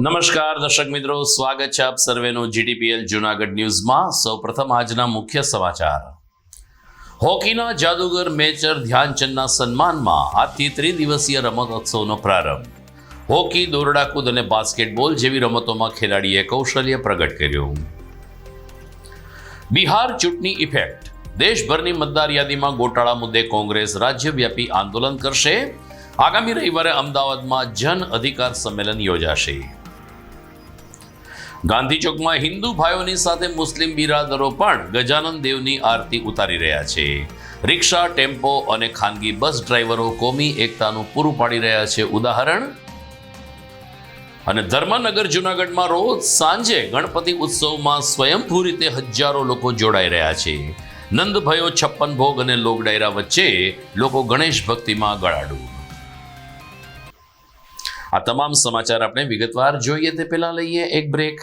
નમસ્કાર, દર્શક મિત્રો. સ્વાગત છે આપ સર્વેનું જીટીપીએલ જુનાગઢ ન્યૂઝમાં. સૌપ્રથમ આજના મુખ્ય સમાચાર. હોકીના જાદુગર મેજર ધ્યાનચંદના સન્માનમાં આજથી ત્રિદિવસીય રમતોત્સવનો પ્રારંભ. હોકી દોરડા કૂદ અને બાસ્કેટબોલ જેવી રમતોમાં ખેલાડીએ કૌશલ્ય પ્રગટ કર્યું. બિહાર ચૂંટણી ઇફેક્ટ. દેશભરની મતદાર યાદીમાં ગોટાળા મુદ્દે કોંગ્રેસ રાજ્યવ્યાપી આંદોલન કરશે. આગામી રવિવારે અમદાવાદમાં જન અધિકાર સંમેલન યોજાશે. ગાંધી ચોકમાં હિન્દુ ભાઈઓની સાથે મુસ્લિમ બિરાદરો પણ ગજાનન દેવની આરતી ઉતારી રહ્યા છે. રિક્ષા, ટેમ્પો અને ખાનગી બસ ડ્રાઈવરો કોમી એકતાનું પૂરું પાડી રહ્યા છે. ઉદાહરણ? અને ધર્મનગર, જુનાગઢમાં રોજ સાંજે ગણપતિ ઉત્સવમાં સ્વયંભૂ રીતે હજારો લોકો જોડાઈ રહ્યા છે. નંદભયો છપ્પન ભોગ અને લોક ડાયરા વચ્ચે લોકો ગણેશ ભક્તિમાં ગળાડું. આ તમામ સમાચાર આપણે વિગતવાર જોઈએ તે પહેલાં લઈએ એક બ્રેક.